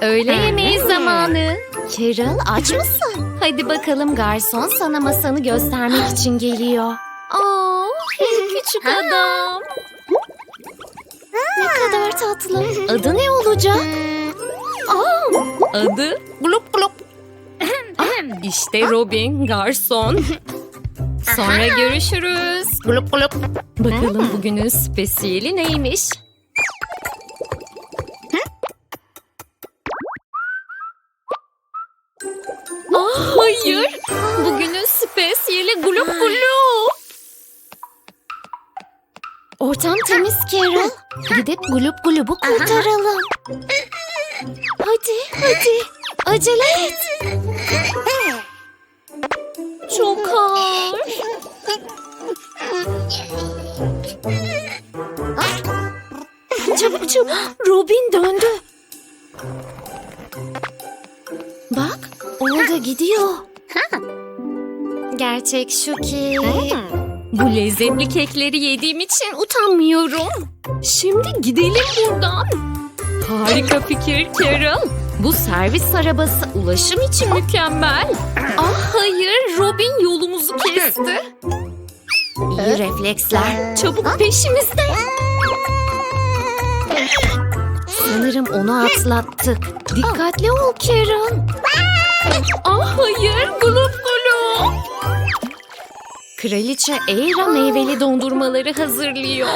Öğle yemeği zamanı. Carol aç mısın? Hadi bakalım garson sana masanı göstermek için geliyor. Aa, küçük adam. Ne kadar tatlı. Adı ne olacak? Aa, adı Glup Glup. Ah, işte Robin garson. Sonra görüşürüz. Glup glup. Bakalım bugünün spesiyeli neymiş? Hayır. Bugünün spesiyeli glup glup. Ortam temiz Carol. Gidip glup glubu kurtaralım. Hadi, hadi. Acele et. Çok ağır. Çabuk çabuk. Robin döndü. Gidiyor. Gerçek şu ki... Bu lezzetli kekleri yediğim için utanmıyorum. Şimdi gidelim buradan. Harika fikir Carol. Bu servis arabası ulaşım için mükemmel. Ah hayır Robin yolumuzu kesti. İyi refleksler. Çabuk peşimizde. Sanırım onu atlattık. Dikkatli ol Carol. Ah hayır gulup gulup. Kraliçe Eira meyveli dondurmaları hazırlıyor.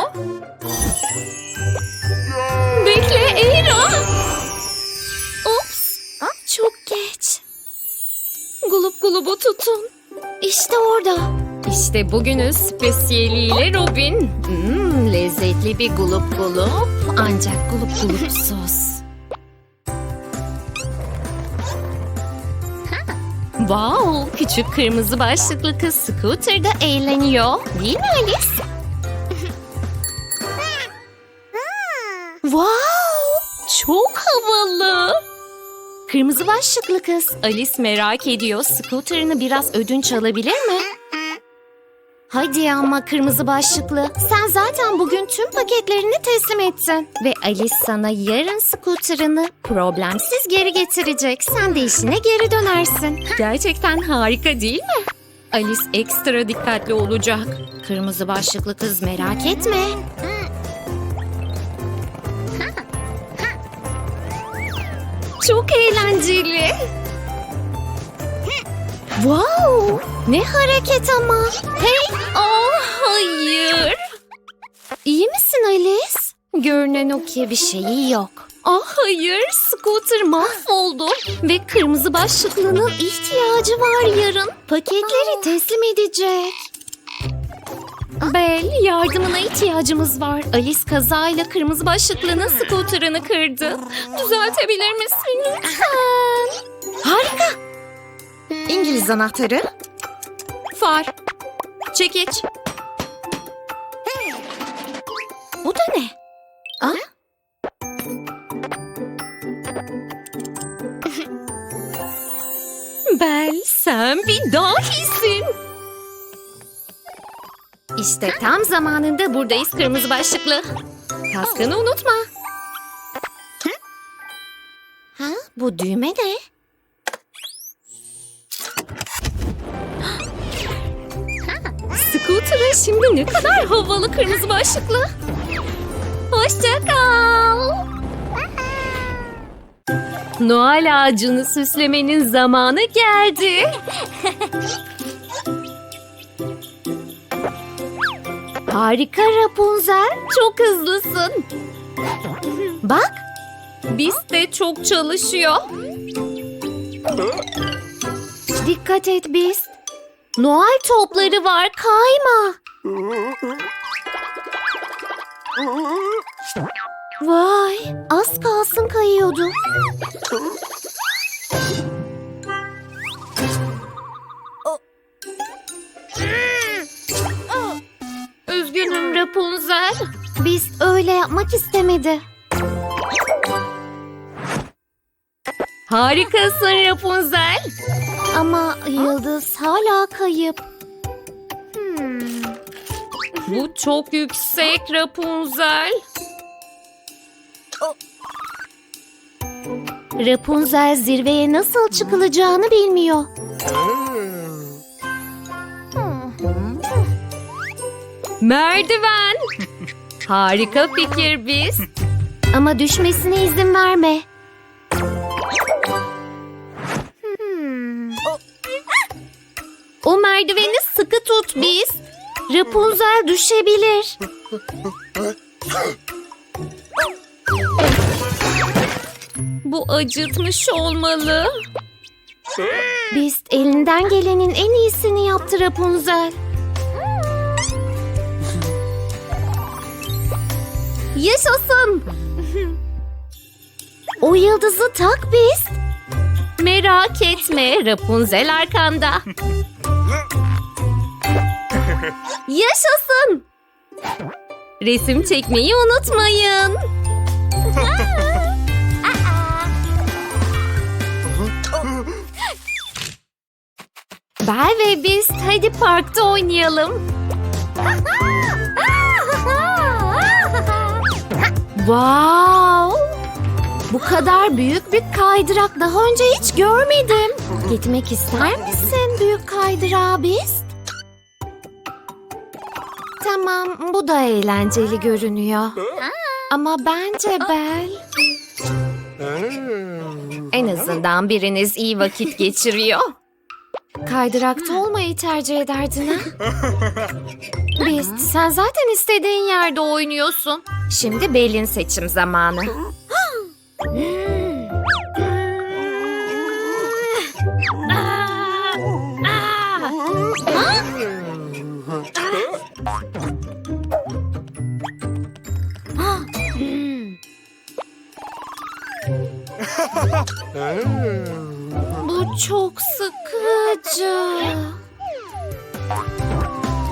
Bekle Eira. Ops. Çok geç. Gulup gulubu tutun. İşte orada. İşte bugünün spesiyeliyle Robin. Hmm, lezzetli bir gulup gulup. Ancak gulup gulup sos. Wow, küçük kırmızı başlıklı kız scooter'da eğleniyor. Değil mi Alice? wow, çok havalı. Kırmızı başlıklı kız Alice merak ediyor. Scooter'ını biraz ödünç alabilir mi? Hadi ama kırmızı başlıklı. Sen zaten bugün tüm paketlerini teslim ettin. Ve Alice sana yarın scooter'ını problemsiz geri getirecek. Sen de işine geri dönersin. Gerçekten harika değil mi? Alice ekstra dikkatli olacak. Kırmızı başlıklı kız merak etme. Çok eğlenceli. Wow! Ne hareket ama. Hey! Oh, hayır. İyi misin Alice? Görünen o ki bir şeyi yok. Ah hayır, scooter mahvoldu ve kırmızı başlıklının ihtiyacı var yarın. Paketleri teslim edecek. Bel, yardımına ihtiyacımız var. Alice kazayla kırmızı başlıklının scooterını kırdı. Düzeltebilir misin lütfen? Harika. İngiliz anahtarı. Far. Çekiç. Bu da ne? Ah? Bel sen bir dahisin. İşte tam zamanında buradayız kırmızı başlıklı. Kaskını unutma. Ha, bu düğme ne? Scooter'a şimdi ne kadar havalı kırmızı başlıklı. Hoşça kal. Noel ağacını süslemenin zamanı geldi. Harika Rapunzel. Çok hızlısın. Bak. Biz de çok çalışıyor. Dikkat et biz. Noel topları var kayma. Vay az kalsın kayıyordu. Üzgünüm Rapunzel. Biz öyle yapmak istemedi. Harikasın Rapunzel. Ama Yıldız hala kayıp. Hmm. Bu çok yüksek Rapunzel. Rapunzel zirveye nasıl çıkılacağını bilmiyor. Merdiven. Harika fikir biz. Ama düşmesine izin verme. O merdiveni sıkı tut biz. Rapunzel düşebilir. Bu acıtmış olmalı. Beast elinden gelenin en iyisini yaptı Rapunzel. Yaşasın. O yıldızı tak Beast. Merak etme Rapunzel arkanda. Yaşasın. Resim çekmeyi unutmayın. Bel ve biz hadi parkta oynayalım. Wow! Bu kadar büyük bir kaydırak daha önce hiç görmedim. Gitmek ister misin büyük kaydırağa biz? Tamam, bu da eğlenceli görünüyor. Ama bence Bel... En azından biriniz iyi vakit geçiriyor. Kaydırakta olmayı tercih ederdin ha? Beast, sen zaten istediğin yerde oynuyorsun. Şimdi Bel'in seçim zamanı. Bu çok sıkıcı.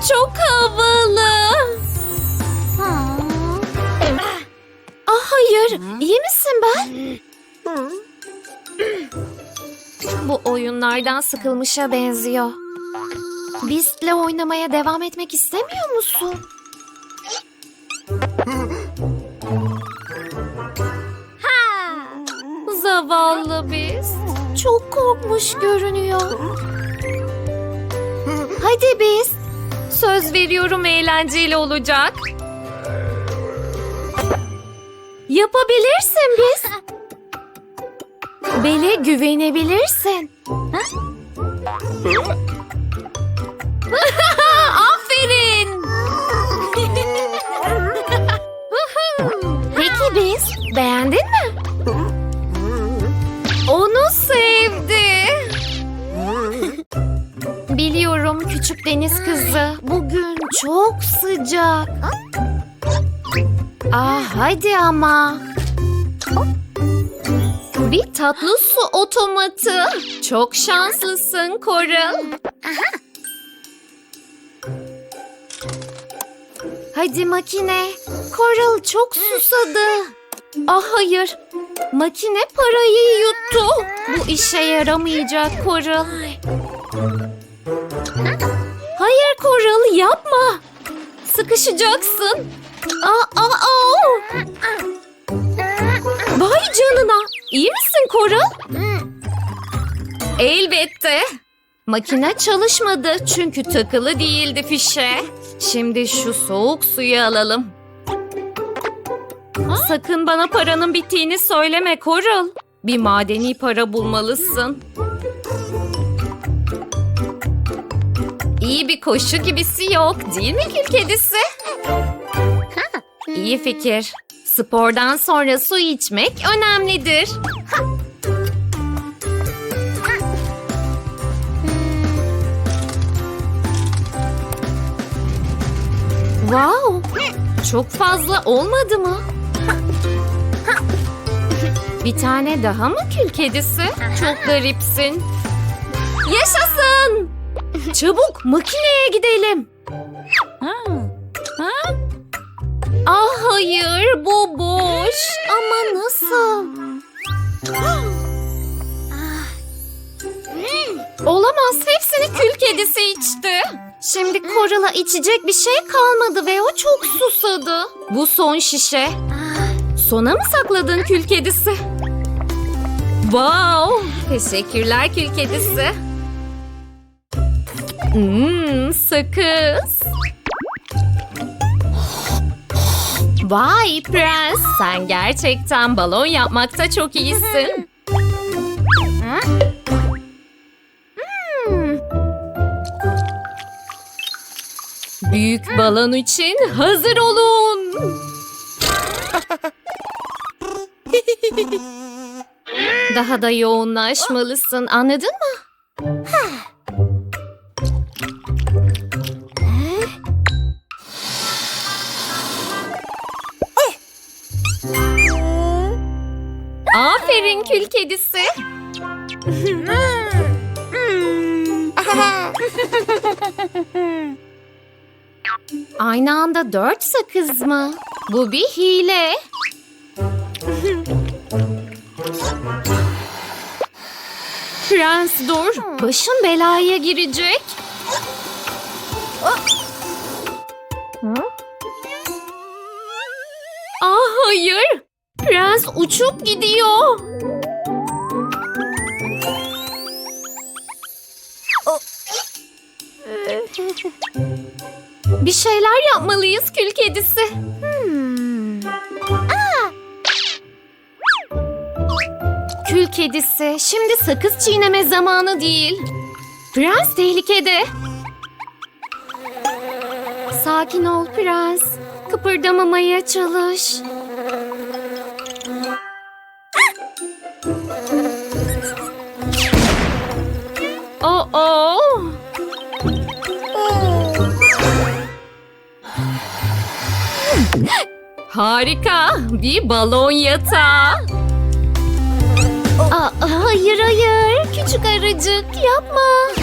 Çok havalı. Ah hayır, iyi misin ben? Bu oyunlardan sıkılmışa benziyor. Beast'le oynamaya devam etmek istemiyor musun? Zavallı Beast. Çok korkmuş görünüyor. Hadi Beast. Söz veriyorum eğlenceli olacak. Yapabilirsin biz. Bele güvenebilirsin. sıcak. Ah hadi ama. Bir tatlı su otomatı. Çok şanslısın Coral. Hadi makine. Coral çok susadı. Ah hayır. Makine parayı yuttu. Bu işe yaramayacak Coral. Hayır Coral yapma. Sıkışacaksın. Aa, aa, aa. Vay canına. İyi misin Coral? Elbette. Makine çalışmadı çünkü takılı değildi fişe. Şimdi şu soğuk suyu alalım. Sakın bana paranın bittiğini söyleme Coral. Bir madeni para bulmalısın. İyi bir koşu gibisi yok değil mi kül kedisi? İyi fikir. Spordan sonra su içmek önemlidir. Wow! Çok fazla olmadı mı? Bir tane daha mı kül kedisi? Çok garipsin. Yaşasın! Çabuk makineye gidelim. Ah hayır bu boş. Ama nasıl? Olamaz hepsini kül kedisi içti. Şimdi Coral'a içecek bir şey kalmadı ve o çok susadı. Bu son şişe. Sona mı sakladın kül kedisi? Wow! Teşekkürler kül kedisi. Hmm, sakız. Vay prens, sen gerçekten balon yapmakta çok iyisin. Hmm. Büyük balon için hazır olun. Daha da yoğunlaşmalısın, anladın mı? Kül kedisi. Aynı anda dört sakız mı? Bu bir hile. Prens dur. Başın belaya girecek. Ah hayır. Prens uçup gidiyor. Bir şeyler yapmalıyız kül kedisi. Hmm. Kül kedisi, şimdi sakız çiğneme zamanı değil. Prens tehlikede. Sakin ol prens. Kıpırdamamaya çalış. Oh Harika, bir balon yatağı. Aa, hayır hayır, küçük arıcık yapma.